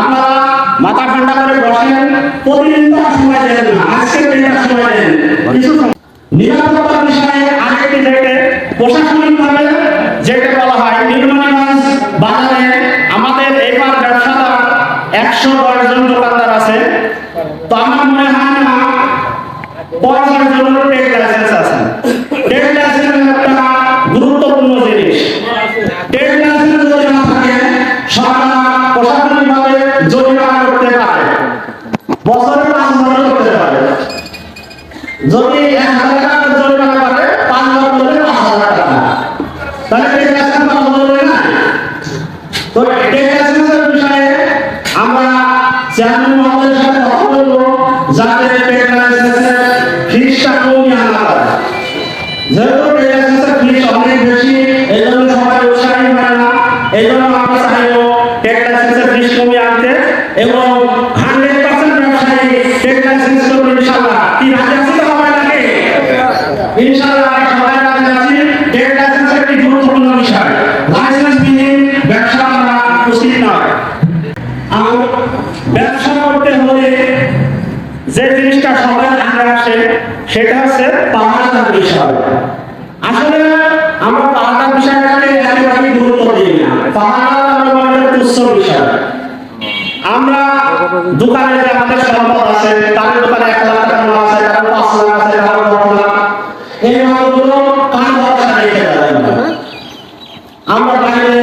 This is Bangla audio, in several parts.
আপনারা মাথা ঠান্ডা করে বসেন প্রতিদিন তো সময় দেন আজকে দিনটা সময় দেন। কিছু বিষয়ে আরেকটি দেখে প্রশাসনিকভাবে যেটা বলা হয় নির্মাণগঞ্জ বাজারে আমাদের এবার ব্যবসাদার একশো দশ জন দোকানদার আছে। তো আমার মনে হয় না পয়সার জন্য টেক লাইসেন্স আছে। যদি এক হাজার টাকা জরিমানা পাঁচ হাজার টাকা। তাহলে পাওয়া না। তো টেক বিষয়ে আমরা চেয়ারম্যান মহোদয়ের বলব, যাতে লাইসেন্সের ফিসটা কমিয়ে আনা যেহেতু ফিস অনেক বেশি, এই জন্য হয় না। এই জন্য আমরা চাইব লাইসেন্সের ফিস কমিয়ে আনতে এবং হান্ড্রেড পার্সেন্ট ব্যবসায়ী টেক লাইসেন্স করবে ইনশাল্লাহ কি রাজি আছে তো সবাই নাকি ইনশাআল্লাহ সবাই রাজি আছি টেক লাইসেন্স একটি গুরুত্বপূর্ণ বিষয় লাইসেন্স বিহীন ব্যবসা করা উচিত নয় আর ব্যবসা করতে হলে যে জিনিসটা সবার আগে আসে, সেটা হচ্ছে পাহাড়ার বিষয়। আসলে আমরা পাহাড়ার বিষয়টাকে একেবারেই গুরুত্ব দিই না। মনে করি তুচ্ছ বিষয়। আমরা দোকানে যে আমাদের সম্পদ আছে তার দোকানে এক লাখ টাকা মাল আছে কারও পাঁচ লাখ আছে কারও দশ লাখ। এই মালগুলো কার ভরসা রেখে আমরা বাইরে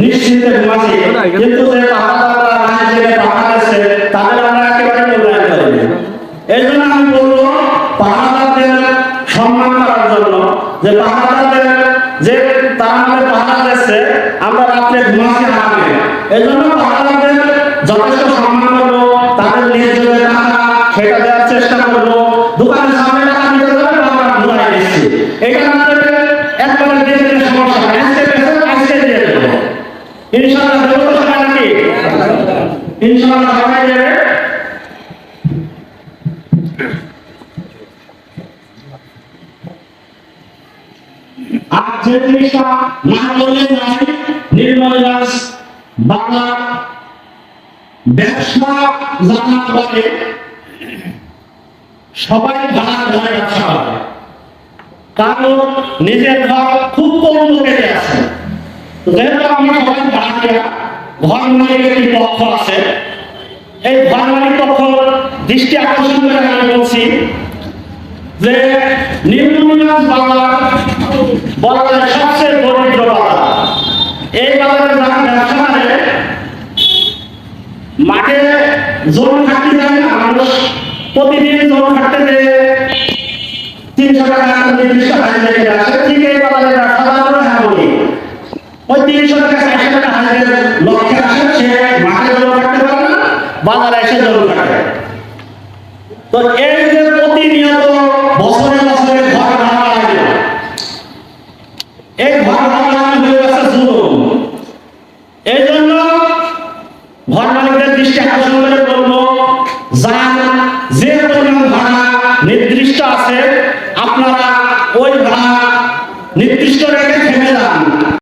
নিশ্চিন্তে ঘুমাচ্ছি, কিন্তু যে পাহাড়ারা রাজ্যে পাহাড় আছে তাদের আমরা একেবারে মূল্যায়ন করি না এই জন্য আমি বলব পাহাড়াদের সম্মান করার জন্য যে পাহাড়াদের যে তারা আমাদের পাহাড় দিচ্ছে আমরা রাত্রে ঘুমাচ্ছি হারামে এই জন্য পাহাড়াদের যথেষ্ট সম্মান করব, তাদের নিয়ে যে টাকা সেটা দেওয়ার চেষ্টা করব। দোকানের সামনে টাকা দিতে যাবে আমরা ঘুরাই দিচ্ছি। এটা দিলে একবারে দিয়ে দিলে সমস্যা হয়। আজকে পেছনে আজকে দিয়ে দেবো। ইনশাআল্লাহ দেবো তো সবাই নাকি? ইনশাআল্লাহ সবাই দেবে। জিনিসটা না বললে নয় নির্মলগঞ্জ বাংলা ব্যবসা জানা সবাই ঘরে ব্যবসা করে কারণ নিজের ঘর খুব কম আছে। যেহেতু আমরা ঘর একটি পক্ষ আছে। এই ঘর পক্ষ দৃষ্টি আকর্ষণ করে আমি বলছি যে নিম্নগঞ্জ বাংলা বলা যায় সবচেয়ে দরিদ্র বাজার এই বাজারে যারা ব্যবসা করে মাঠে জোন খাটতে যায় না, মানুষ প্রতিদিন জোন খাটতে যে তিনশো টাকা নির্দিষ্ট হাজিরা রেখে আসে। ঠিক এই বাজারে ব্যবসাদারও এমনই ওই তিনশো টাকা, চারশো টাকা হাজিরা লক্ষ্যে আসে, সে মাঠে জোন খাটতে পারে না, বাজারে এসে জোন খাটে তো এই যে প্রতিনিয়ত বছরে বছরে ঘর ভাড়া লাগে এই ঘর ভাড়া হয়ে গেছে জুলুম এই জন্য ঘর মালিকদের দৃষ্টি আকর্ষণ করে বলব, যার যে পরিমাণ ভাড়া নির্দিষ্ট আছে, আপনারা ওই ভাড়া নির্দিষ্ট রেখে থেমে যান